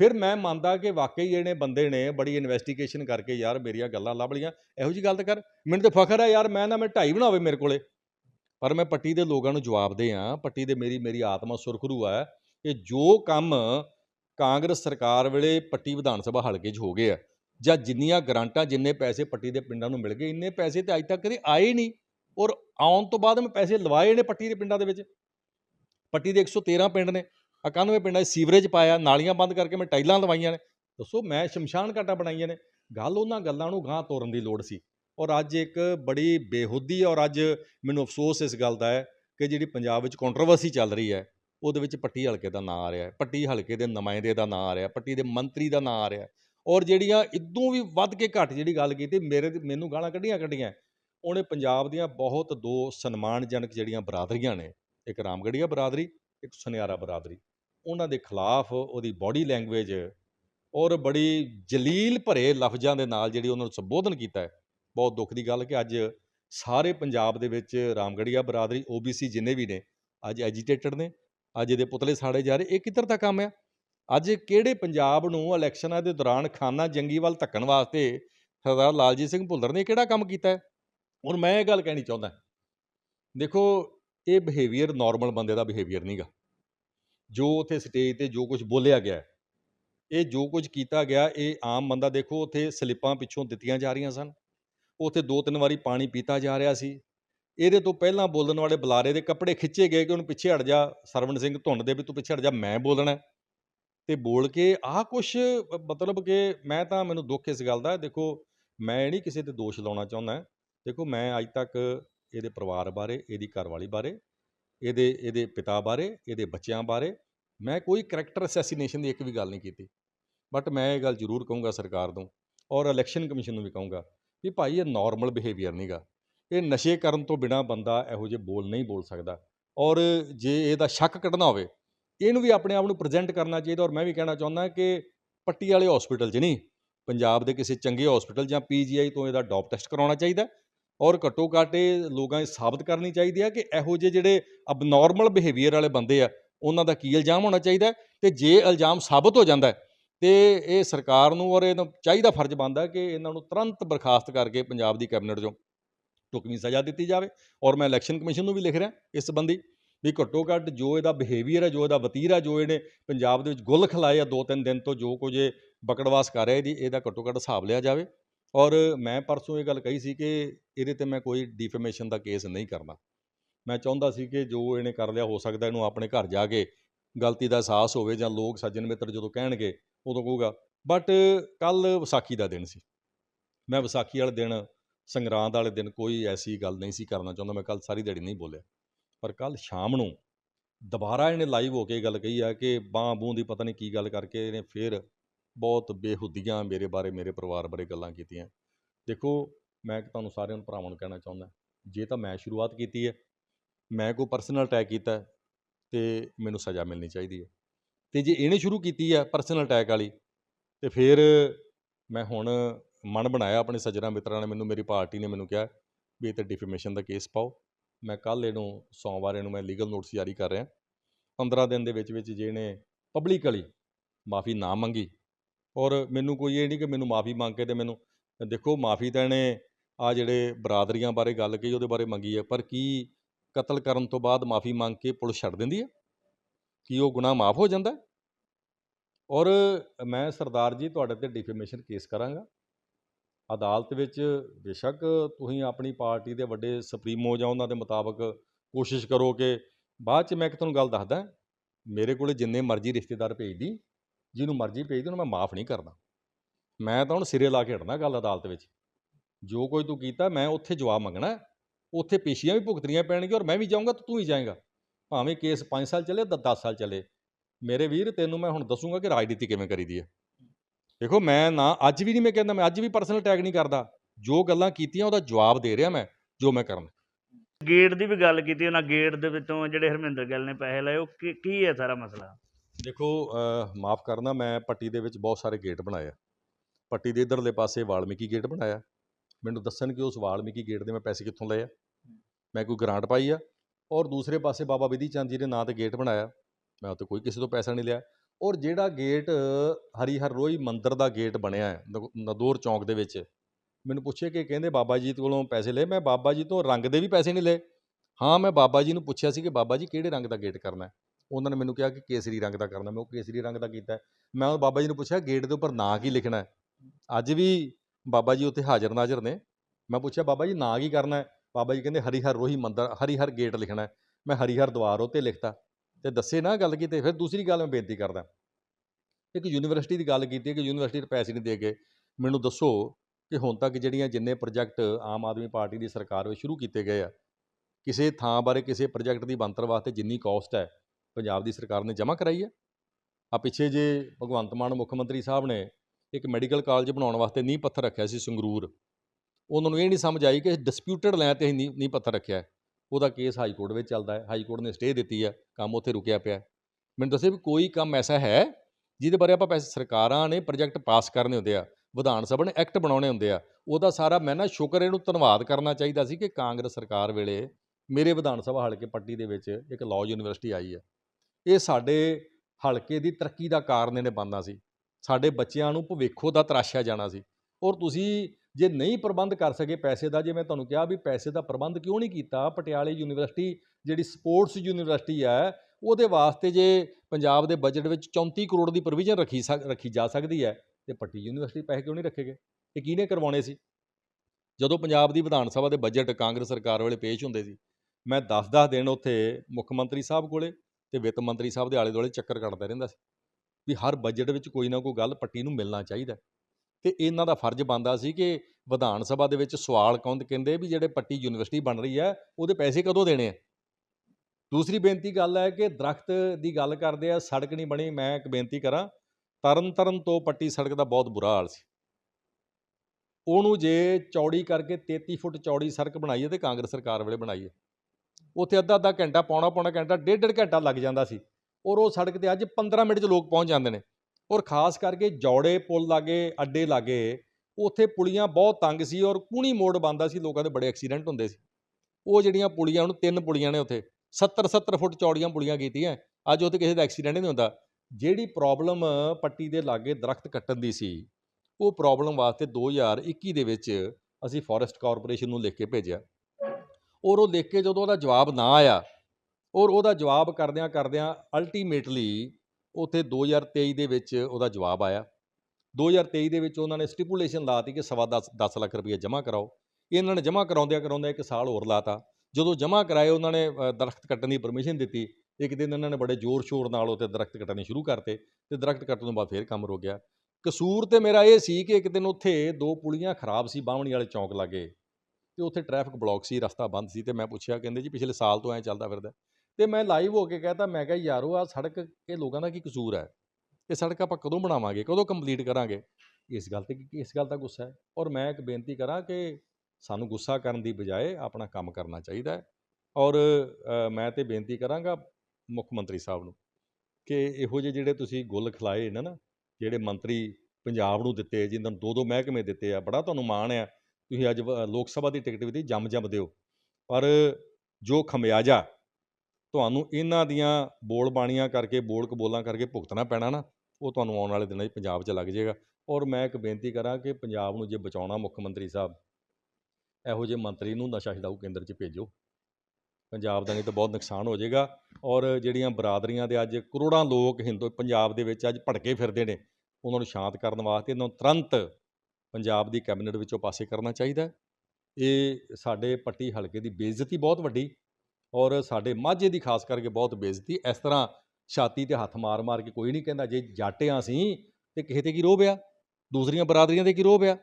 ਫਿਰ ਮੈਂ ਮੰਨਦਾ ਕਿ ਵਾਕਈ ਜਿਹੜੇ ਬੰਦੇ ਨੇ ਬੜੀ ਇਨਵੈਸਟੀਗੇਸ਼ਨ ਕਰਕੇ ਯਾਰ ਮੇਰੀਆਂ ਗੱਲਾਂ ਲੱਭ ਲਈਆਂ। ਇਹੋ ਜੀ ਗੱਲ ਤਾਂ ਕਰ, ਮੈਨੂੰ ਤੇ ਫਖਰ ਹੈ ਯਾਰ ਮੈਂ ਨਾ, ਮੈਂ ਢਾਈ ਬਣਾਵੇ ਮੇਰੇ ਕੋਲੇ। ਪਰ ਮੈਂ ਪੱਟੀ ਦੇ ਲੋਕਾਂ ਨੂੰ ਜਵਾਬ ਦੇ ਆ, ਪੱਟੀ ਦੇ ਮੇਰੀ ਮੇਰੀ ਆਤਮਾ ਸੁਰਖਰੂ ਹੈ ਕਿ ਜੋ ਕੰਮ ਕਾਂਗਰਸ ਸਰਕਾਰ ਵੇਲੇ ਪੱਟੀ ਵਿਧਾਨ ਸਭਾ ਹਲਕੇ 'ਚ ਹੋ ਗਏ ਆ ਜਾਂ ਜਿੰਨੀਆਂ ਗਰਾਂਟਾਂ, ਜਿੰਨੇ ਪੈਸੇ ਪੱਟੀ ਦੇ ਪਿੰਡਾਂ ਨੂੰ ਮਿਲ ਗਏ, ਇੰਨੇ ਪੈਸੇ ਤੇ ਅੱਜ ਤੱਕ ਕਦੇ ਆਏ ਹੀ ਨਹੀਂ ਔਰ ਆਉਣ ਤੋਂ ਬਾਅਦ ਮੈਂ ਪੈਸੇ ਲਵਾਏ ਨੇ ਪੱਟੀ ਦੇ ਪਿੰਡਾਂ ਦੇ ਵਿੱਚ। ਪੱਟੀ ਦੇ 113 ਪਿੰਡ ਨੇ 91 ਪਿੰਡਾਂ 'ਚ ਸੀਵਰੇਜ ਪਾਇਆ, ਨਾਲੀਆਂ ਬੰਦ ਕਰਕੇ ਮੈਂ ਟਾਈਲਾਂ ਲਵਾਈਆਂ ਨੇ। ਦੱਸੋ, ਮੈਂ ਸ਼ਮਸ਼ਾਨ ਘਾਟਾਂ ਬਣਾਈਆਂ ਨੇ। ਗੱਲ ਉਹਨਾਂ ਗੱਲਾਂ ਨੂੰ ਗਾਂ ਤੋਰਨ ਦੀ ਲੋੜ ਸੀ। ਔਰ ਅੱਜ ਇੱਕ ਬੜੀ ਬੇਹੁੱਦੀ ਔਰ ਅੱਜ ਮੈਨੂੰ ਅਫਸੋਸ ਇਸ ਗੱਲ ਦਾ ਹੈ ਕਿ ਜਿਹੜੀ ਪੰਜਾਬ ਵਿੱਚ ਕੰਟਰੋਵਰਸੀ ਚੱਲ ਰਹੀ ਹੈ, ਉਹਦੇ ਵਿੱਚ ਪੱਟੀ ਹਲਕੇ ਦਾ ਨਾਂ ਆ ਰਿਹਾ ਹੈ। ਪੱਟੀ ਹਲਕੇ ਦੇ ਨੁਮਾਇੰਦੇ ਦਾ ਨਾਂ ਆ ਰਿਹਾ ਪੱਟੀ ਦੇ ਮੰਤਰੀ ਦਾ ਨਾਂ ਆ ਰਿਹਾ ਔਰ ਜਿਹੜੀਆਂ ਇਦੋਂ ਵੀ ਵੱਧ ਕੇ ਘੱਟ ਜਿਹੜੀ ਗੱਲ ਕੀਤੀ, ਮੇਰੇ ਮੈਨੂੰ ਗਾਲਾਂ ਕੱਢੀਆਂ ਕੱਢੀਆਂ। ਉਹਨੇ ਪੰਜਾਬ ਦੀਆਂ ਬਹੁਤ ਦੋ ਸਨਮਾਨਜਨਕ ਜਿਹੜੀਆਂ ਬਰਾਦਰੀਆਂ ਨੇ, ਇੱਕ ਰਾਮਗੜੀਆ ਬਰਾਦਰੀ, ਇੱਕ ਸੁਨਿਆਰਾ ਬਰਾਦਰੀ। ਉਹਨਾਂ ਦੇ ਖਿਲਾਫ ਉਹਦੀ ਬਾਡੀ ਲੈਂਗੁਏਜ ਔਰ ਬੜੀ ਜਲੀਲ ਭਰੇ ਲਫ਼ਜ਼ਾਂ ਦੇ ਨਾਲ ਜਿਹੜੀ ਉਹਨਾਂ ਨੂੰ ਸੰਬੋਧਨ ਕੀਤਾ ਹੈ। ਬਹੁਤ ਦੁੱਖ ਦੀ ਗੱਲ ਕਿ ਅੱਜ ਸਾਰੇ ਪੰਜਾਬ ਦੇ ਵਿੱਚ ਰਾਮਗੜੀਆ ਬਰਾਦਰੀ ਓਬੀਸੀ ਜਿੰਨੇ ਵੀ ਨੇ, ਅੱਜ ਐਜੀਟੇਟਡ ਨੇ, ਅੱਜ ਇਹਦੇ ਪੁਤਲੇ ਸਾੜੇ ਜਾ ਰਹੇ, ਇਹ ਕਿੱਧਰ ਦਾ ਕੰਮ ਆ? ਅੱਜ ਕਿਹੜੇ ਪੰਜਾਬ ਨੂੰ ਇਲੈਕਸ਼ਨਾਂ ਦੇ ਦੌਰਾਨ ਖਾਨਾ ਜੰਗੀ ਵੱਲ ਧੱਕਣ ਵਾਸਤੇ ਸਰਦਾਰ ਲਾਲਜੀਤ ਸਿੰਘ ਭੁੱਲਰ ਨੇ ਕਿਹੜਾ ਕੰਮ ਕੀਤਾ? ਹੁਣ ਮੈਂ ਇਹ ਗੱਲ ਕਹਿਣੀ ਚਾਹੁੰਦਾ। ਦੇਖੋ, ਇਹ ਬਿਹੇਵੀਅਰ ਨਾਰਮਲ ਬੰਦੇ ਦਾ ਬਿਹੇਵੀਅਰ ਨਹੀਂਗਾ ਜੋ ਉੱਥੇ ਸਟੇਜ ਤੇ ਜੋ ਕੁਝ ਬੋਲਿਆ ਗਿਆ ਇਹ ਜੋ ਕੁਝ ਕੀਤਾ ਗਿਆ, ਇਹ ਆਮ ਬੰਦਾ ਦੇਖੋ, ਉੱਥੇ ਸਲਿੱਪਾਂ ਪਿੱਛੋਂ ਦਿੱਤੀਆਂ ਜਾ ਰਹੀਆਂ ਸਨ। ਉੱਥੇ ਦੋ ਤਿੰਨ ਵਾਰੀ ਪਾਣੀ ਪੀਤਾ ਜਾ ਰਿਹਾ ਸੀ। ਇਹਦੇ ਤੋਂ ਪਹਿਲਾਂ ਬੋਲਣ ਵਾਲੇ ਬੁਲਾਰੇ ਦੇ ਕੱਪੜੇ ਖਿੱਚੇ ਗਏ ਕਿ ਉਹਨੂੰ ਪਿੱਛੇ ਹਟ ਜਾ, ਸਰਵਣ ਸਿੰਘ ਧੁੰਨ ਦੇ ਵੀ ਤੂੰ ਪਿੱਛੇ ਹਟ ਜਾ, ਮੈਂ ਬੋਲਣਾ ਤੇ ਬੋਲ ਕੇ ਆਹ ਕੁਛ ਮਤਲਬ ਕਿ ਮੈਂ ਤਾਂ ਮੈਨੂੰ ਦੁੱਖ ਇਸ ਗੱਲ ਦਾ, ਦੇਖੋ ਮੈਂ ਨਹੀਂ ਕਿਸੇ ਤੇ ਦੋਸ਼ ਲਾਉਣਾ ਚਾਹੁੰਦਾ। ਦੇਖੋ ਮੈਂ ਅੱਜ ਤੱਕ ਇਹਦੇ ਪਰਿਵਾਰ ਬਾਰੇ, ਇਹਦੀ ਘਰਵਾਲੀ ਬਾਰੇ, ਇਹਦੇ ਇਹਦੇ ਪਿਤਾ ਬਾਰੇ, ਇਹਦੇ ਬੱਚਿਆਂ ਬਾਰੇ ਮੈਂ ਕੋਈ ਕਰੈਕਟਰ ਅਸੈਸੀਨੇਸ਼ਨ ਦੀ ਇੱਕ ਵੀ ਗੱਲ ਨਹੀਂ ਕੀਤੀ। ਬਟ ਮੈਂ ਇਹ ਗੱਲ ਜ਼ਰੂਰ ਕਹੂੰਗਾ ਸਰਕਾਰ ਨੂੰ ਔਰ ਇਲੈਕਸ਼ਨ ਕਮਿਸ਼ਨ ਨੂੰ ਵੀ ਕਹੂੰਗਾ ਵੀ ਭਾਈ ਇਹ ਨਾਰਮਲ ਬਿਹੇਵੀਅਰ ਨਹੀਂਗਾ ਇਹ ਨਸ਼ੇ ਕਰਨ ਤੋਂ ਬਿਨਾ ਬੰਦਾ ਇਹੋ ਜਿਹੇ ਬੋਲ ਨਹੀਂ ਬੋਲ ਸਕਦਾ ਔਰ ਜੇ ਇਹਦਾ ਸ਼ੱਕ ਕੱਢਣਾ ਹੋਵੇ ਇਹਨੂੰ ਵੀ ਆਪਣੇ ਆਪ ਨੂੰ ਪ੍ਰੈਜ਼ੈਂਟ ਕਰਨਾ ਚਾਹੀਦਾ ਔਰ ਮੈਂ ਵੀ ਕਹਿਣਾ ਚਾਹੁੰਦਾ ਕਿ ਪੱਟੀ ਵਾਲੇ ਹਸਪੀਟਲ 'ਚ ਨਹੀਂ ਪੰਜਾਬ ਦੇ ਕਿਸੇ ਚੰਗੇ ਹਸਪੀਟਲ ਜਾਂ ਪੀਜੀਆਈ ਤੋਂ ਇਹਦਾ ਡੋਪ ਟੈਸਟ ਕਰਾਉਣਾ ਚਾਹੀਦਾ ਔਰ ਘੱਟੋ ਘੱਟ ਇਹ ਲੋਕਾਂ ਇਹ ਸਾਬਤ ਕਰਨੀ ਚਾਹੀਦੀ ਹੈ ਕਿ ਇਹੋ ਜਿਹੇ ਜਿਹੜੇ ਅਬਨੋਰਮਲ ਬਿਹੇਵੀਅਰ ਵਾਲੇ ਬੰਦੇ ਆ ਉਹਨਾਂ ਦਾ ਕੀ ਇਲਜ਼ਾਮ ਹੋਣਾ ਚਾਹੀਦਾ ਹੈ ਤੇ ਜੇ ਇਲਜ਼ਾਮ ਸਾਬਤ ਹੋ ਜਾਂਦਾ ਹੈ, ਤੇ ਇਹ ਸਰਕਾਰ ਨੂੰ ਔਰ ਇਹਨੂੰ ਚਾਹੀਦਾ ਫਰਜ਼ ਬਣਦਾ ਕਿ ਇਹਨਾਂ ਨੂੰ ਤੁਰੰਤ ਬਰਖਾਸਤ ਕਰਕੇ ਪੰਜਾਬ ਦੀ ਕੈਬਨਿਟ 'ਚੋਂ ਢੁਕਵੀਂ ਸਜ਼ਾ ਦਿੱਤੀ ਜਾਵੇ ਔਰ ਮੈਂ ਇਲੈਕਸ਼ਨ ਕਮਿਸ਼ਨ ਨੂੰ ਵੀ ਲਿਖ ਰਿਹਾ ਇਸ ਸੰਬੰਧੀ। ਵੀ ਘੱਟੋ ਘੱਟ ਜੋ ਇਹਦਾ ਬਿਹੇਵੀਅਰ ਹੈ, ਜੋ ਇਹਦਾ ਵਤੀਰਾ, ਜੋ ਇਹਨੇ ਪੰਜਾਬ ਦੇ ਵਿੱਚ ਗੁੱਲ ਖਿਲਾਏ ਆ ਦੋ ਤਿੰਨ ਦਿਨ ਤੋਂ, ਜੋ ਕੁਝ ਇਹ ਬਕੜਵਾਸ ਕਰ ਰਿਹਾ ਇਹਦੀ, ਇਹਦਾ ਘੱਟੋ ਘੱਟ ਹਿਸਾਬ ਲਿਆ ਜਾਵੇ। ਔਰ ਮੈਂ ਪਰਸੋਂ ਇਹ ਗੱਲ ਕਹੀ ਸੀ ਕਿ ਇਹਦੇ ਤੇ ਮੈਂ ਕੋਈ ਡਿਫੇਮੇਸ਼ਨ ਦਾ ਕੇਸ ਨਹੀਂ ਕਰਨਾ। ਮੈਂ ਚਾਹੁੰਦਾ ਸੀ ਕਿ ਜੋ ਇਹਨੇ ਕਰ ਲਿਆ, ਹੋ ਸਕਦਾ ਇਹਨੂੰ ਆਪਣੇ ਘਰ ਜਾ ਕੇ ਗਲਤੀ ਦਾ ਅਹਿਸਾਸ ਹੋਵੇ ਜਾਂ ਲੋਕ ਸੱਜਣ ਮਿੱਤਰ ਜਦੋਂ ਕਹਿਣਗੇ, ਉਦੋਂ ਕਹੂਗਾ। ਬਟ ਕੱਲ ਵਿਸਾਖੀ ਦਾ ਦਿਨ ਸੀ। ਮੈਂ ਵਿਸਾਖੀ ਵਾਲੇ ਦਿਨ, ਸੰਗਰਾਂਦ ਵਾਲੇ ਦਿਨ ਕੋਈ ਐਸੀ ਗੱਲ ਨਹੀਂ ਸੀ ਕਰਨਾ ਚਾਹੁੰਦਾ। ਮੈਂ ਕੱਲ ਸਾਰੀ ਦਿਹਾੜੀ ਨਹੀਂ ਬੋਲਿਆ। ਪਰ ਕੱਲ ਸ਼ਾਮ ਨੂੰ ਦੁਬਾਰਾ ਇਹਨੇ ਲਾਈਵ ਹੋ ਕੇ ਇਹ ਗੱਲ ਕਹੀ ਆ ਕਿ ਬਾਂਹ ਬੂੰਹ ਦੀ ਪਤਾ ਨਹੀਂ ਕੀ ਗੱਲ ਕਰਕੇ ਇਹਨੇ ਫੇਰ ਬਹੁਤ ਬੇਹੁੱਦੀਆਂ ਮੇਰੇ ਬਾਰੇ ਮੇਰੇ ਪਰਿਵਾਰ ਬਾਰੇ ਗੱਲਾਂ ਕੀਤੀਆਂ। ਦੇਖੋ ਮੈਂ ਤੁਹਾਨੂੰ ਸਾਰਿਆਂ ਨੂੰ ਭਰਾਵਾਂ ਨੂੰ ਕਹਿਣਾ ਚਾਹੁੰਦਾ ਜੇ ਤਾਂ ਮੈਂ ਸ਼ੁਰੂਆਤ ਕੀਤੀ ਹੈ ਮੈਂ ਕੋਈ ਪਰਸਨਲ ਅਟੈਕ ਕੀਤਾ ਹੈ, ਤੇ ਮੈਨੂੰ ਸਜ਼ਾ ਮਿਲਣੀ ਚਾਹੀਦੀ ਹੈ। ਤੇ ਜੇ ਇਹਨੇ ਸ਼ੁਰੂ ਕੀਤੀ ਹੈ ਪਰਸਨਲ ਅਟੈਕ ਵਾਲੀ ਤੇ ਫਿਰ ਮੈਂ ਹੁਣ ਮਨ ਬਣਾਇਆ ਆਪਣੇ ਸੱਜਣਾ ਮਿੱਤਰਾਂ ਨੇ ਮੈਨੂੰ ਮੇਰੀ ਪਾਰਟੀ ਨੇ ਮੈਨੂੰ ਕਿਹਾ ਵੀ ਇਹ ਤੇ ਡਿਫੇਮੇਸ਼ਨ ਦਾ ਕੇਸ ਪਾਓ। ਮੈਂ ਕੱਲ੍ਹ ਇਹਨੂੰ, ਸੋਮਵਾਰ ਇਹਨੂੰ ਮੈਂ ਲੀਗਲ ਨੋਟਿਸ ਜਾਰੀ ਕਰ ਰਿਹਾ। 15 ਦਿਨ ਦੇ ਵਿੱਚ ਵਿੱਚ ਜੇ ਪਬਲਿਕਲੀ ਮਾਫੀ ਨਾ ਮੰਗੀ ਔਰ ਮੈਨੂੰ ਕੋਈ ਇਹ ਨਹੀਂ ਕਿ ਮੈਨੂੰ ਮਾਫੀ ਮੰਗ ਕੇ ਤੇ ਮੈਨੂੰ, ਦੇਖੋ ਮਾਫੀ ਤਾਂ ਇਹਨੇ ਆ ਜਿਹੜੇ ਬਰਾਦਰੀਆਂ ਬਾਰੇ ਗੱਲ ਕਹੀ ਉਹਦੇ ਬਾਰੇ ਮੰਗੀ ਹੈ, ਪਰ ਕੀ ਕਤਲ ਕਰਨ ਤੋਂ ਬਾਅਦ ਮਾਫੀ ਮੰਗ ਕੇ ਪੁਲਿਸ ਛੱਡ ਦਿੰਦੀ ਹੈ? ਕੀ ਉਹ ਗੁਨਾਹ ਮਾਫ ਹੋ ਜਾਂਦਾ ਔਰ ਮੈਂ ਸਰਦਾਰ ਜੀ ਤੁਹਾਡੇ ਤੇ ਡਿਫੇਮੇਸ਼ਨ ਕੇਸ ਕਰਾਂਗਾ। ਅਦਾਲਤ ਵਿੱਚ ਬੇਸ਼ੱਕ ਤੁਸੀਂ ਆਪਣੀ ਪਾਰਟੀ ਦੇ ਵੱਡੇ ਸੁਪਰੀਮੋ ਜਾਂ ਉਹਨਾਂ ਦੇ ਮੁਤਾਬਕ ਕੋਸ਼ਿਸ਼ ਕਰੋ ਕਿ ਬਾਅਦ ਚ ਮੈਂ ਇੱਕ ਤੁਹਾਨੂੰ ਗੱਲ ਦੱਸਦਾ, ਮੇਰੇ ਕੋਲੇ ਜਿੰਨੇ ਮਰਜ਼ੀ ਰਿਸ਼ਤੇਦਾਰ ਭੇਜਦੀ, ਜਿਹਨੂੰ ਮਰਜ਼ੀ ਭੇਜਦੀ ਉਹਨੂੰ ਮੈਂ ਮਾਫ ਨਹੀਂ ਕਰਦਾ। ਮੈਂ ਤਾਂ ਹੁਣ ਸਿਰੇ ਲਾ ਕੇ ਹਟਣਾ ਗੱਲ ਅਦਾਲਤ ਵਿੱਚ। ਜੋ ਕੋਈ ਤੂੰ ਕੀਤਾ, ਮੈਂ ਉੱਥੇ ਜਵਾਬ ਮੰਗਣਾ, ਉੱਥੇ ਪੇਸ਼ੀਆਂ ਵੀ ਭੁਗਤਣੀਆਂ ਪੈਣਗੀਆਂ ਔਰ ਮੈਂ ਵੀ ਜਾਊਂਗਾ ਤੇ ਤੂੰ ਵੀ ਜਾਏਗਾ। ਭਾਵੇਂ ਕੇਸ 5 ਸਾਲ ਚੱਲੇ 10 ਸਾਲ ਚੱਲੇ। ਮੇਰੇ ਵੀਰ, ਤੈਨੂੰ ਮੈਂ ਹੁਣ ਦੱਸੂਗਾ ਕਿ ਰਾਜਨੀਤੀ ਕਿਵੇਂ ਕਰੀਦੀ ਹੈ। ਦੇਖੋ ਮੈਂ ਨਾ ਅੱਜ ਵੀ ਨਹੀਂ ਮੈਂ ਕਹਿੰਦਾ ਮੈਂ ਅੱਜ ਵੀ ਪਰਸਨਲ ਅਟੈਕ ਨਹੀਂ ਕਰਦਾ। ਜੋ ਗੱਲਾਂ ਕੀਤੀਆਂ ਉਹਦਾ ਜਵਾਬ ਦੇ ਰਿਹਾ ਮੈਂ ਜੋ ਮੈਂ ਕਰਨਾ। ਗੇਟ ਦੀ ਵੀ ਗੱਲ ਕੀਤੀ ਉਹਨਾਂ ਗੇਟ ਦੇ ਵਿੱਚੋਂ ਜਿਹੜੇ ਹਰਮਿੰਦਰ ਗਿੱਲ ਨੇ ਪੈਸੇ ਲਏ ਉਹ ਕੀ ਕੀ ਹੈ ਸਾਰਾ ਮਸਲਾ? ਦੇਖੋ ਮਾਫ ਕਰਨਾ ਮੈਂ ਪੱਟੀ ਦੇ ਵਿੱਚ ਬਹੁਤ ਸਾਰੇ ਗੇਟ ਬਣਾਏ ਆ। ਪੱਟੀ ਦੇ ਇਧਰਲੇ ਪਾਸੇ ਵਾਲਮੀਕੀ ਗੇਟ ਬਣਾਇਆ। ਮੈਨੂੰ ਦੱਸਣ ਕਿ ਉਸ ਵਾਲਮੀਕੀ ਗੇਟ ਦੇ ਮੈਂ ਪੈਸੇ ਕਿੱਥੋਂ ਲਏ ਆ? ਮੈਂ ਕੋਈ ਗ੍ਰਾਂਟ ਪਾਈ ਆ। ਔਰ ਦੂਸਰੇ ਪਾਸੇ ਬਾਬਾ ਵਿਧੀ ਚੰਦ ਜੀ ਦੇ ਨਾਂ ਤੇ ਗੇਟ ਬਣਾਇਆ। ਮੈਂ ਉੱਥੇ ਕੋਈ ਕਿਸੇ ਤੋਂ ਪੈਸਾ ਨਹੀਂ ਲਿਆ। ਔਰ ਜਿਹੜਾ ਗੇਟ ਹਰੀ ਹਰ ਰੋਈ ਮੰਦਿਰ ਦਾ ਗੇਟ ਬਣਿਆ ਹੈ, ਨਗ- ਨਦੌਰ ਚੌਂਕ ਦੇ ਵਿੱਚ, ਮੈਨੂੰ ਪੁੱਛਿਆ ਕਿ ਕਹਿੰਦੇ ਬਾਬਾ ਜੀ ਕੋਲੋਂ ਪੈਸੇ ਲਏ? ਮੈਂ ਬਾਬਾ ਜੀ ਤੋਂ ਰੰਗ ਦੇ ਵੀ ਪੈਸੇ ਨਹੀਂ ਲਏ। ਹਾਂ, ਮੈਂ ਬਾਬਾ ਜੀ ਨੂੰ ਪੁੱਛਿਆ ਸੀ ਕਿ ਬਾਬਾ ਜੀ ਕਿਹੜੇ ਰੰਗ ਦਾ ਗੇਟ ਕਰਨਾ ਹੈ? ਉਹਨਾਂ ਨੇ ਮੈਨੂੰ ਕਿਹਾ ਕਿ ਕੇਸਰੀ ਰੰਗ ਦਾ ਕਰਨਾ ਮੈਂ ਉਹ ਕੇਸਰੀ ਰੰਗ ਦਾ ਕੀਤਾ ਮੈਂ ਉਹ ਬਾਬਾ ਜੀ ਨੂੰ ਪੁੱਛਿਆ, ਗੇਟ ਦੇ ਉੱਪਰ ਨਾਂ ਕੀ ਲਿਖਣਾ ਹੈ? ਅੱਜ ਵੀ ਬਾਬਾ ਜੀ ਉੱਥੇ ਹਾਜ਼ਰ ਨਾਜ਼ਰ ਨੇ। ਮੈਂ ਪੁੱਛਿਆ, ਬਾਬਾ ਜੀ ਨਾਂ ਕੀ ਕਰਨਾ ਹੈ? ਬਾਬਾ ਜੀ ਕਹਿੰਦੇ ਹਰੀ ਹਰ ਰੋਹੀ ਮੰਦਰ ਹਰੀ ਹਰ ਗੇਟ ਲਿਖਣਾ ਹੈ। ਮੈਂ ਹਰੀਹਰ ਦਵਾਰ ਉੱਤੇ ਲਿਖਤਾ। ਤੇ ਦੱਸੇ ਨਾ ਗੱਲ ਕੀਤੀ ਫਿਰ ਦੂਸਰੀ ਗੱਲ ਮੈਂ ਬੇਨਤੀ ਕਰਦਾ। ਇੱਕ ਯੂਨੀਵਰਸਿਟੀ ਦੀ ਗੱਲ ਕੀਤੀ ਕਿ ਯੂਨੀਵਰਸਿਟੀ ਦੇ ਪੈਸੇ ਨਹੀਂ ਦੇ ਕੇ ਮੈਨੂੰ ਦੱਸੋ ਕਿ ਹੁਣ ਤੱਕ ਜਿਹੜੀਆਂ ਜਿੰਨੇ ਪ੍ਰੋਜੈਕਟ ਆਮ ਆਦਮੀ ਪਾਰਟੀ ਦੀ ਸਰਕਾਰ ਵਿੱਚ ਸ਼ੁਰੂ ਕੀਤੇ ਗਏ ਆ, ਕਿਸੇ ਥਾਂ ਬਾਰੇ ਕਿਸੇ ਪ੍ਰੋਜੈਕਟ ਦੀ ਬਣਤਰ ਵਾਸਤੇ ਜਿੰਨੀ ਕਾਸਟ ਹੈ ਪੰਜਾਬ ਦੀ ਸਰਕਾਰ ਨੇ ਜਮ੍ਹਾਂ ਕਰਾਈ ਹੈ ਆ ਪਿੱਛੇ ਜੇ ਭਗਵੰਤ ਮਾਨ ਮੁੱਖ ਮੰਤਰੀ ਸਾਹਿਬ ਨੇ ਇੱਕ ਮੈਡੀਕਲ ਕਾਲਜ ਬਣਾਉਣ ਵਾਸਤੇ ਨੀਂਹ ਪੱਥਰ ਰੱਖਿਆ ਸੀ ਸੰਗਰੂਰ, ਉਹਨਾਂ ਨੂੰ ਇਹ ਨਹੀਂ ਸਮਝ ਆਈ ਕਿ ਡਿਸਪਿਊਟਡ ਲੈਣ ਤੇ ਅਸੀਂ ਨੀਂਹ ਨੀਂਹ ਪੱਥਰ ਰੱਖਿਆ। ਉਹਦਾ ਕੇਸ ਹਾਈ ਕੋਰਟ ਵਿੱਚ ਚੱਲਦਾ ਹੈ, ਹਾਈ ਕੋਰਟ ਨੇ ਸਟੇ ਦਿੱਤੀ ਹੈ, ਕੰਮ ਉੱਥੇ ਰੁਕਿਆ ਪਿਆ ਮੈਨੂੰ ਦੱਸਿਆ ਵੀ ਕੋਈ ਕੰਮ ਐਸਾ ਹੈ ਜਿਹਦੇ ਬਾਰੇ ਆਪਾਂ ਪੈਸੇ, ਸਰਕਾਰਾਂ ਨੇ ਪ੍ਰੋਜੈਕਟ ਪਾਸ ਕਰਨੇ ਹੁੰਦੇ ਆ, ਵਿਧਾਨ ਸਭਾ ਨੇ ਐਕਟ ਬਣਾਉਣੇ ਹੁੰਦੇ ਆ, ਉਹਦਾ ਸਾਰਾ ਮੈਂ ਨਾ ਸ਼ੁਕਰ ਇਹਨੂੰ ਧੰਨਵਾਦ ਕਰਨਾ ਚਾਹੀਦਾ ਸੀ ਕਿ ਕਾਂਗਰਸ ਸਰਕਾਰ ਵੇਲੇ ਮੇਰੇ ਵਿਧਾਨ ਸਭਾ ਹਲਕੇ ਪੱਟੀ ਦੇ ਵਿੱਚ ਇੱਕ ਲਾਅ ਯੂਨੀਵਰਸਿਟੀ ਆਈ ਹੈ। ਇਹ ਸਾਡੇ ਹਲਕੇ ਦੀ ਤਰੱਕੀ ਦਾ ਕਾਰਨ ਇਹਨੇ ਬਣਨਾ ਸੀ। ਸਾਡੇ ਬੱਚਿਆਂ ਨੂੰ ਭਵਿੱਖੋ ਦਾ ਤਰਾਸ਼ਿਆ ਜਾਣਾ ਸੀ। ਔਰ ਤੁਸੀਂ ਜੇ ਨਹੀਂ ਪ੍ਰਬੰਧ ਕਰ ਸਕੇ ਪੈਸੇ ਦਾ, ਜੇ ਮੈਂ ਤੁਹਾਨੂੰ ਕਿਹਾ ਵੀ ਪੈਸੇ ਦਾ ਪ੍ਰਬੰਧ ਕਿਉਂ ਨਹੀਂ ਕੀਤਾ, ਪਟਿਆਲੇ ਯੂਨੀਵਰਸਿਟੀ ਜਿਹੜੀ ਸਪੋਰਟਸ ਯੂਨੀਵਰਸਿਟੀ ਹੈ, ਉਹਦੇ ਵਾਸਤੇ ਜੇ ਪੰਜਾਬ ਦੇ ਬਜਟ ਵਿੱਚ 34 ਕਰੋੜ ਦੀ ਪ੍ਰੋਵੀਜ਼ਨ ਰੱਖੀ ਸਕ- ਰੱਖੀ ਜਾ ਸਕਦੀ ਹੈ, ਤੇ ਪੱਟੀ ਯੂਨੀਵਰਸਿਟੀ ਪੈਸੇ ਕਿਉਂ ਨਹੀਂ ਰੱਖੇ ਗਏ ਇਹ ਕਿਹਨੇ ਕਰਵਾਉਣੇ ਸੀ? ਜਦੋਂ ਪੰਜਾਬ ਦੀ ਵਿਧਾਨ ਸਭਾ ਦੇ ਬਜਟ ਕਾਂਗਰਸ ਸਰਕਾਰ ਵੇਲੇ ਪੇਸ਼ ਹੁੰਦੇ ਸੀ, ਮੈਂ 10-10 ਦਿਨ ਉੱਥੇ ਮੁੱਖ ਮੰਤਰੀ ਸਾਹਿਬ ਕੋਲੇ ਤੇ ਵਿੱਤ ਮੰਤਰੀ ਸਾਹਿਬ ਦੇ ਆਲੇ ਦੁਆਲੇ ਚੱਕਰ ਕੱਟਦਾ ਰਹਿੰਦਾ ਸੀ, ਵੀ ਹਰ ਬਜਟ ਵਿੱਚ ਕੋਈ ਨਾ ਕੋਈ ਗੱਲ ਪੱਟੀ ਨੂੰ ਮਿਲਣਾ ਚਾਹੀਦਾ। ਤੇ ਇਹਨਾਂ ਦਾ ਫਰਜ਼ ਬਣਦਾ ਸੀ ਕਿ ਵਿਧਾਨ ਸਭਾ ਦੇ ਵਿੱਚ ਸਵਾਲ ਕੌਣ ਕਹਿੰਦੇ ਵੀ ਜਿਹੜੇ ਪੱਟੀ ਯੂਨੀਵਰਸਿਟੀ ਬਣ ਰਹੀ ਹੈ, ਉਹਦੇ ਪੈਸੇ ਕਦੋਂ ਦੇਣੇ ਆ? ਦੂਸਰੀ ਬੇਨਤੀ ਗੱਲ ਹੈ ਕਿ ਦਰਖਤ ਦੀ ਗੱਲ ਕਰਦੇ ਆ, ਸੜਕ ਨਹੀਂ ਬਣੀ, ਮੈਂ ਇੱਕ ਬੇਨਤੀ ਕਰਾਂ ਤਰਨ ਤਰਨ ਤੋਂ ਪੱਟੀ ਸੜਕ ਦਾ ਬਹੁਤ ਬੁਰਾ ਹਾਲ ਸੀ। ਉਹਨੂੰ ਜੇ ਚੌੜੀ ਕਰਕੇ 33 ਫੁੱਟ ਚੌੜੀ ਸੜਕ ਬਣਾਈਏ ਹੈ ਤੇ ਕਾਂਗਰਸ ਸਰਕਾਰ ਵੇਲੇ ਬਣਾਈਏ। ਉੱਥੇ ਅੱਧਾ ਅੱਧਾ ਘੰਟਾ ਪੌਣਾ ਪੌਣਾ ਘੰਟਾ ਡੇਢ ਡੇਢ ਘੰਟਾ ਲੱਗ ਜਾਂਦਾ ਸੀ ਔਰ ਉਹ ਸੜਕ ਤੇ ਅੱਜ 15 ਮਿੰਟ 'ਚ ਲੋਕ ਪਹੁੰਚ ਜਾਂਦੇ ਨੇ। ਔਰ ਖਾਸ ਕਰਕੇ ਜੌੜੇ ਪੁਲ ਲਾਗੇ, ਅੱਡੇ ਲਾਗੇ, ਉੱਥੇ ਪੁਲੀਆਂ ਬਹੁਤ ਤੰਗ ਸੀ ਔਰ ਕੂਣੀ ਮੋੜ ਬੰਦਾ ਸੀ, ਲੋਕਾਂ ਦੇ ਬੜੇ ਐਕਸੀਡੈਂਟ ਹੁੰਦੇ ਸੀ। ਉਹ ਜਿਹੜੀਆਂ ਪੁਲੀਆਂ, ਉਹਨੂੰ ਤਿੰਨ ਪੁਲੀਆਂ ਨੇ ਉੱਥੇ। 70 70 ਫੁੱਟ ਚੌੜੀਆਂ ਪੁਲੀਆਂ ਕੀਤੀਆਂ। ਅੱਜ ਉੱਥੇ ਕਿਸੇ ਦਾ ਐਕਸੀਡੈਂਟ ਨਹੀਂ ਹੁੰਦਾ। ਜਿਹੜੀ ਪ੍ਰੋਬਲਮ ਪੱਟੀ ਦੇ ਲਾਗੇ ਦਰਖਤ ਕੱਟਣ ਦੀ ਸੀ, ਉਹ ਪ੍ਰੋਬਲਮ ਵਾਸਤੇ 2021 ਦੇ ਵਿੱਚ ਅਸੀਂ ਫੋਰੈਸਟ ਕਾਰਪੋਰੇਸ਼ਨ ਨੂੰ ਲਿਖ ਕੇ ਭੇਜਿਆ। ਔਰ ਉਹ ਲਿਖ ਕੇ ਜਦੋਂ ਉਹਦਾ ਜਵਾਬ ਨਾ ਆਇਆ, ਔਰ ਉਹਦਾ ਜਵਾਬ ਕਰਦਿਆਂ ਕਰਦਿਆਂ ਅਲਟੀਮੇਟਲੀ ਉਥੇ 2023 ਦੇ ਵਿੱਚ ਉਹਦਾ ਜਵਾਬ ਆਇਆ। 2023 ਦੇ ਵਿੱਚ ਉਹਨਾਂ ਨੇ ਸਟਿਪੂਲੇਸ਼ਨ ਲਾਤੀ ਕਿ ਸਵਾ 10 10 ਲੱਖ ਰੁਪਏ ਜਮ੍ਹਾਂ ਕਰਾਓ। ਇਹਨਾਂ ਨੇ ਜਮ੍ਹਾਂ ਕਰਾਉਂਦਿਆਂ ਕਰਾਉਂਦਿਆਂ ਇੱਕ ਸਾਲ ਹੋਰ ਲਾਤਾ। ਜਦੋਂ ਜਮ੍ਹਾਂ ਕਰਾਏ ਉਹਨਾਂ ਨੇ ਅ, ਦਰਖਤ ਕੱਟਣ ਦੀ ਪਰਮਿਸ਼ਨ ਦਿੱਤੀ। ਇੱਕ ਦਿਨ ਇਹਨਾਂ ਨੇ ਬੜੇ ਜ਼ੋਰ ਸ਼ੋਰ ਨਾਲ ਉਹ ਦਰਖਤ ਕੱਟਣੇ ਸ਼ੁਰੂ ਕਰਤੇ ਤੇ ਦਰਖਤ ਕੱਟਣ ਤੋਂ ਬਾਅਦ ਫੇਰ ਕੰਮ ਰੁਕ ਗਿਆ। ਕਸੂਰ ਤੇ ਮੇਰਾ ਇਹ ਸੀ ਕਿ ਇੱਕ ਦਿਨ ਉੱਥੇ ਦੋ ਪੁਲੀਆਂ ਖਰਾਬ ਸੀ ਬਾਹਮਣੀ ਵਾਲੇ ਚੌਂਕ ਲਾਗੇ। ਤੇ ਉੱਥੇ ਟ੍ਰੈਫਿਕ ਬਲੌਕ ਸੀ ਰਸਤਾ ਬੰਦ ਸੀ ਤੇ ਮੈਂ ਪੁੱਛਿਆ ਕਹਿੰਦੇ ਜੀ ਪਿਛਲੇ ਸਾਲ ਤੋਂ ਐਂ ਚੱਲਦਾ ਫਿਰਦਾ। ਤੇ ਮੈਂ ਲਾਈਵ ਹੋ ਕੇ ਕਹਤਾ, ਮੈਂ ਕਿਹਾ, ਯਾਰੋ ਆ ਸੜਕ ਇਹ ਲੋਕਾਂ ਦਾ ਕੀ ਕਸੂਰ ਹੈ? ਇਹ ਸੜਕ ਆਪਾਂ ਕਦੋਂ ਬਣਾਵਾਂਗੇ? ਕਦੋਂ ਕੰਪਲੀਟ ਕਰਾਂਗੇ? ਇਸ ਗੱਲ ਤੇ ਕੀ- ਇਸ ਗੱਲ ਦਾ ਗੁੱਸਾ ਹੈ। ਔਰ ਮੈਂ ਇੱਕ ਬੇਨਤੀ ਕਰਾਂ ਕਿ ਸਾਨੂੰ ਗੁੱਸਾ ਕਰਨ ਦੀ ਬਜਾਏ ਆਪਣਾ ਕੰਮ ਕਰਨਾ ਚਾਹੀਦਾ ਹੈ। ਔਰ ਮੈਂ ਤੇ ਬੇਨਤੀ ਕਰਾਂਗਾ ਮੁੱਖ ਮੰਤਰੀ ਸਾਹਿਬ ਨੂੰ ਕਿ ਇਹੋ ਜਿਹੇ ਜਿਹੜੇ ਤੁਸੀਂ ਗੁੱਲ ਖਿਲਾਏ ਨੇ ਨਾ, ਜਿਹੜੇ ਮੰਤਰੀ ਪੰਜਾਬ ਨੂੰ ਦਿੱਤੇ, ਜਿਨ੍ਹਾਂ ਨੂੰ ਦੋ ਦੋ ਮਹਿਕਮੇ ਦਿੱਤੇ ਆ, ਬੜਾ ਤੁਹਾਨੂੰ ਮਾਣ ਆ। ਤੁਸੀਂ ਅੱਜ ਵ- ਲੋਕ ਸਭਾ ਦੀ ਟਿਕਟ ਵੀ ਦੀ ਜੰਮ ਜੰਮ ਦਿਓ। ਪਰ ਜੋ ਖਮਿਆਜਾ ਤੁਹਾਨੂੰ ਇਹਨਾਂ ਦੀਆਂ ਬੋਲ ਬਾਣੀਆਂ ਕਰਕੇ, ਬੋਲ ਕਬੋਲਾਂ ਕਰਕੇ ਭੁਗਤਣਾ ਪੈਣਾ ਨਾ, ਉਹ ਤੁਹਾਨੂੰ ਆਉਣ ਵਾਲੇ ਦਿਨਾਂ 'ਚ ਪੰਜਾਬ 'ਚ ਲੱਗ ਜਾਏਗਾ। ਔਰ ਮੈਂ ਇੱਕ ਬੇਨਤੀ ਕਰਾਂ ਕਿ ਪੰਜਾਬ ਨੂੰ ਜੇ ਬਚਾਉਣਾ ਮੁੱਖ ਮੰਤਰੀ ਸਾਹਿਬ, ਇਹੋ ਜਿਹੇ ਮੰਤਰੀ ਨੂੰ ਨਸ਼ਾ ਛਡਾਊ ਕੇਂਦਰ 'ਚ ਭੇਜੋ। ਪੰਜਾਬ ਦਾ ਨਹੀਂ ਤਾਂ ਬਹੁਤ ਨੁਕਸਾਨ ਹੋ ਜਾਏਗਾ। ਔਰ ਜਿਹੜੀਆਂ ਬਰਾਦਰੀਆਂ ਦੇ ਅੱਜ ਕਰੋੜਾਂ ਲੋਕ ਹਿੰਦੂ, ਪੰਜਾਬ ਦੇ ਵਿੱਚ ਅੱਜ ਭੜਕੇ ਫਿਰਦੇ ਨੇ, ਉਹਨਾਂ ਨੂੰ ਸ਼ਾਂਤ ਕਰਨ ਵਾਸਤੇ ਇਹਨਾਂ ਨੂੰ ਤੁਰੰਤ ਪੰਜਾਬ ਦੀ ਕੈਬਨਿਟ ਵਿੱਚੋਂ ਪਾਸੇ ਕਰਨਾ ਚਾਹੀਦਾ ਇਹ ਸਾਡੇ ਪੱਟੀ ਹਲਕੇ ਦੀ ਬੇਇੱਜ਼ਤੀ ਬਹੁਤ ਵੱਡੀ ਔਰ ਸਾਡੇ ਮਾਝੇ ਦੀ ਖਾਸ ਕਰਕੇ ਬਹੁਤ ਬੇਇੱਜ਼ਤੀ ਇਸ ਤਰ੍ਹਾਂ ਛਾਤੀ ਤੇ ਹੱਥ ਮਾਰ ਮਾਰ ਕੇ ਕੋਈ ਨਹੀਂ ਕਹਿੰਦਾ ਜੇ ਜਾਟਿਆਂ ਸੀ ਤੇ ਕਿਸੇ ਤੇ ਕੀ ਰੋਹ ਪਿਆ? ਦੂਸਰੀਆਂ ਬਰਾਦਰੀਆਂ ਦੇ ਕੀ ਰੋਹ ਪਿਆ?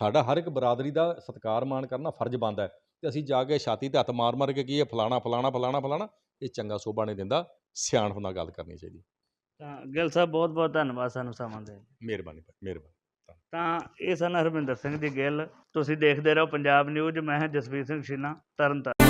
ਸਾਡਾ ਹਰ ਇੱਕ ਬਰਾਦਰੀ ਦਾ ਸਤਿਕਾਰ ਮਾਣ ਕਰਨਾ ਫਰਜ਼ ਬਣਦਾ ਹੈ ਤੇ ਅਸੀਂ ਜਾ ਕੇ ਛਾਤੀ ਤੇ ਹੱਥ ਮਾਰ ਮਾਰ ਕੇ ਕੀ ਇਹ ਫਲਾਣਾ ਫਲਾਣਾ ਫਲਾਣਾ ਫਲਾਣਾ ਇਹ ਚੰਗਾ ਸੋਭਾ ਨਹੀਂ ਦਿੰਦਾ ਸਿਆਣਪ ਨਾਲ ਗੱਲ ਕਰਨੀ ਚਾਹੀਦੀ। ਤਾਂ ਗਿੱਲ ਸਾਹਿਬ ਬਹੁਤ ਬਹੁਤ ਧੰਨਵਾਦ ਸਾਨੂੰ ਸਮਾਂ ਦੇਣ ਲਈ। ਮਿਹਰਬਾਨੀ ਮਿਹਰਬਾਨੀ। ਤਾਂ ਇਹ ਸਨ ਹਰਮਿੰਦਰ ਸਿੰਘ ਜੀ ਗਿੱਲ ਤੁਸੀਂ ਦੇਖਦੇ ਰਹੋ ਪੰਜਾਬ ਨਿਊਜ਼ ਮੈਂ ਹਾਂ ਜਸਵੀਰ ਸਿੰਘ ਸ਼ੀਨਾ ਤਰਨਤਾਰਨ